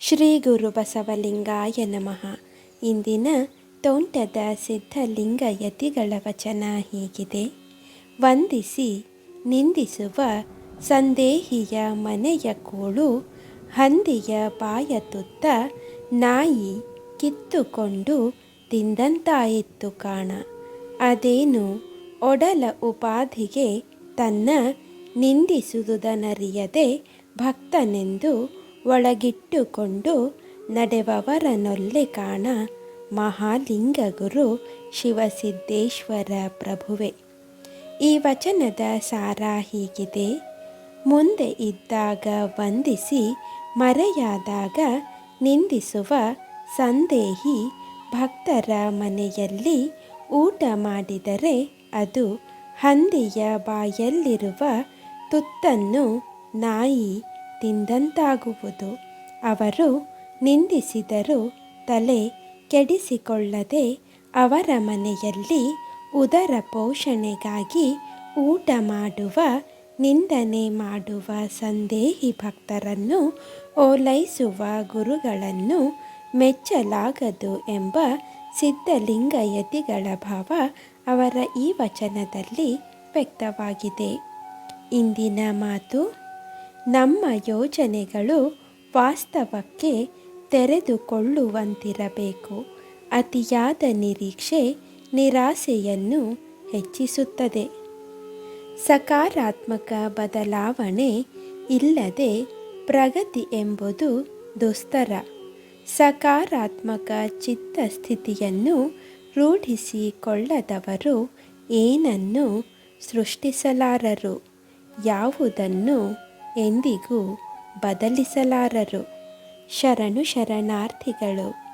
ಶ್ರೀ ಗುರು ಬಸವಲಿಂಗಾಯ ನಮಃ. ಇಂದಿನ ತೋಂಟದ ಸಿದ್ಧಲಿಂಗ ಯತಿಗಳ ವಚನ ಹೀಗಿದೆ. ವಂದಿಸಿ, ನಿಂದಿಸುವ ಸಂದೇಹಿಯ ಮನೆಯ ಕೋಳು, ಹಂದಿಯ ಬಾಯ ತುತ್ತ ನಾಯಿ ಕಿತ್ತುಕೊಂಡು ತಿಂದಂತಾಯಿತ್ತು ಕಾಣ. ಅದೇನು ಒಡಲ ಉಪಾಧಿಗೆ ತನ್ನ ನಿಂದಿಸುವುದನರಿಯದೆ ಭಕ್ತನೆಂದು ಒಳಗಿಟ್ಟುಕೊಂಡು ನಡೆವವರನೊಲ್ಲೆ ಕಾಣ ಮಹಾಲಿಂಗ ಗುರು ಶಿವಸಿದ್ದೇಶ್ವರ ಪ್ರಭುವೆ. ಈ ವಚನದ ಸಾರ ಹೀಗಿದೆ. ಮುಂದೆ ಇದ್ದಾಗ ವಂದಿಸಿ ಮರೆಯಾದಾಗ ನಿಂದಿಸುವ ಸಂದೇಹಿ ಭಕ್ತರ ಮನೆಯಲ್ಲಿ ಊಟ ಮಾಡಿದರೆ ಅದು ಹಂದಿಯ ಬಾಯಲ್ಲಿರುವ ತುತ್ತನ್ನು ನಾಯಿ ತಿಂದಂತಾಗುವುದು. ಅವರು ನಿಂದಿಸಿದರೂ ತಲೆ ಕೆಡಿಸಿಕೊಳ್ಳದೆ ಅವರ ಮನೆಯಲ್ಲಿ ಉದರ ಪೋಷಣೆಗಾಗಿ ಊಟ ಮಾಡುವ, ನಿಂದನೆ ಮಾಡುವ ಸಂದೇಹಿ ಭಕ್ತರನ್ನು ಓಲೈಸುವ ಗುರುಗಳನ್ನು ಮೆಚ್ಚಲಾಗದು ಎಂಬ ಸಿದ್ಧಲಿಂಗ ಯತಿಗಳ ಭಾವ ಅವರ ಈ ವಚನದಲ್ಲಿ ವ್ಯಕ್ತವಾಗಿದೆ. ಇಂದಿನ ಮಾತು ನಮ್ಮ ಯೋಜನೆಗಳು ವಾಸ್ತವಕ್ಕೆ ತೆರೆದುಕೊಳ್ಳುವಂತಿರಬೇಕು. ಅತಿಯಾದ ನಿರೀಕ್ಷೆ ನಿರಾಸೆಯನ್ನು ಹೆಚ್ಚಿಸುತ್ತದೆ. ಸಕಾರಾತ್ಮಕ ಬದಲಾವಣೆ ಇಲ್ಲದೆ ಪ್ರಗತಿ ಎಂಬುದು ದುಸ್ತರ. ಸಕಾರಾತ್ಮಕ ಚಿತ್ತಸ್ಥಿತಿಯನ್ನು ರೂಢಿಸಿಕೊಳ್ಳದವರು ಏನನ್ನು ಸೃಷ್ಟಿಸಲಾರರು. ಯಾವುದನ್ನು ಎಂದಿಗೂ ಬದಲಿಸಲಾರರು. ಶರಣು ಶರಣಾರ್ಥಿಗಳು.